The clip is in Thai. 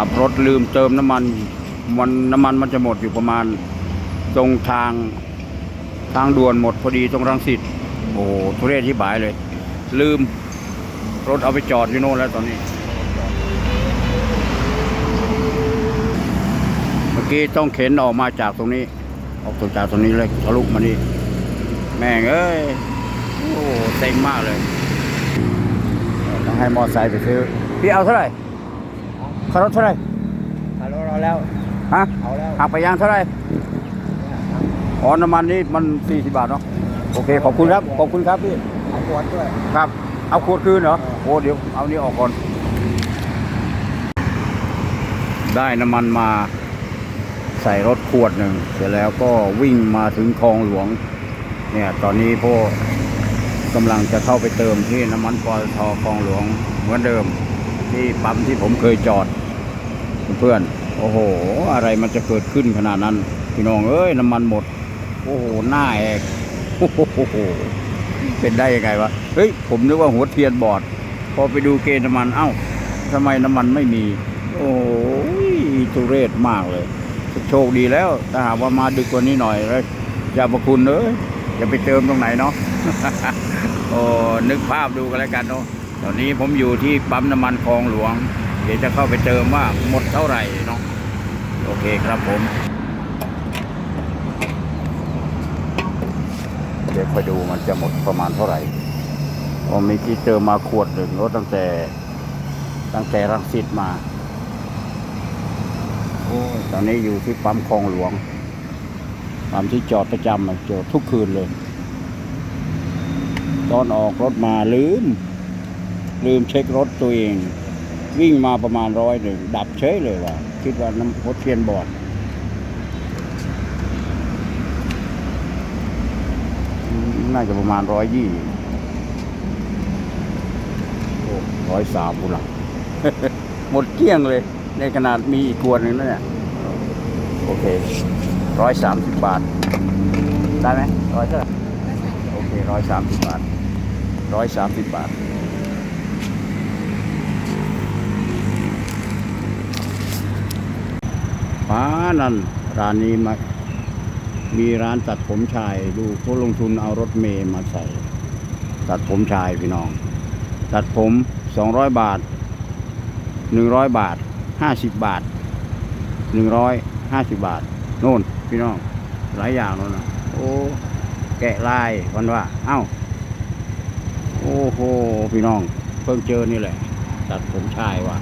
ขับรถลืมเติมน้ำมันมันน้ำมันมันจะหมดอยู่ประมาณ ตรงทางทางด่วนหมดพอดีตรงรังสิตโอ้โหทุเรศที่บายเลย ลืมรถเอาไปจอดอยู่โน่นแล้วตอนนี้ เมื่อกี้ต้องเข็นออกมาจากตรงนี้ ออกจากตรงนี้เลยทะลุมานี่ แม่งเอ้ย โอ้เซ็งมากเลย ต้องให้มอไซค์ไปซื้อ พี่เอาเท่าไหร่ารถเท่าไหร่ฮัลโหลเราแล้ว ฮะเอาแล้วหักไปยางเท่าไหร่อ๋อน้ำมันนี่มัน40บาทเนาะโอเคขอบคุณครับขอบคุณครับพี่เอาขวดด้วยครับ เอาขวดคืนเหรอโอ้เดี๋ยวเอานี่ออกก่อน ได้น้ำมันมาใส่รถขวดหนึ่งเสร็จแล้วก็วิ่งมาถึงคลองหลวง เนี่ย ตอนนี้พ่อกำลังจะเข้าไปเติมที่น้ำมันปอทคลองหลวงเหมือนเดิม ที่ปั๊มที่ผมเคยจอด เพื่อนโอ้โห อะไรมันจะเกิดขึ้นขนาดนั้น พี่น้องเอ้ยน้ำมันหมด โอ้โหหน้าแอกโอ้โหเป็นได้ยังไงวะเฮ้ยผมนึกว่าหัวเทียนบอด พอไปดูเกณฑ์น้ำมันเอ้าทำไมน้ำมันไม่มี โอ้ยทุเรศมากเลย โชคดีแล้วถ้าหากว่ามาดึกกว่านี้หน่อยแล้วจะประคุณเอ้ยจะไปเติมตรงไหนเนาะโอ้นึกภาพดูกันแล้วกันเนาะตอนนี้ผมอยู่ที่ปั๊มน้ำมันคลองหลวง เดี๋ยวจะเข้าไปเติมว่าหมดเท่าไหร่เนาะโอเคครับผม เดี๋ยวคอยดูมันจะหมดประมาณเท่าไหร่ผมมีที่เติมมาขวดหนึ่งรถตั้งแต่ตั้งแต่รังสิตมาโอ้ตอนนี้อยู่ที่ปั๊มคลองหลวงปั๊มที่จอดประจำจอดทุกคืนเลย ตอนออกรถมาลืม ลืมเช็ครถตัวเอง วิ่งมาประมาณร้อยหนึ่งดับเฉยเลยว่ะคิดว่าน้ำรถเทียนบอดน่าจะประมาณร้อยยี่ร้อยสามบุละหมดเกลี้ยงเลย ในขนาดมีอีกขวดหนึ่งนั่นเนี่ยโอเคร้อยสามสิบบาท ได้ไหมร้อยเท่าไหร่โอเคร้อยสามสิบบาทร้อยสามสิบบาท ป้านั่นร้านนี้มามีร้านตัดผมชายดูเขาลงทุนเอารถเมย์มาใส่ ตัดผมชายพี่น้อง ตัดผมสองร้อยบาทหนึ่งร้อยบาทห้าสิบบาทหนึ่งร้อยห้าสิบบาท โน่นพี่น้อง หลายอย่างโน่นนะโอ้แกะลายวันว่า เอ้า โอ้โหพี่น้อง เพิ่งเจอนี่แหละ ตัดผมชายว่ะ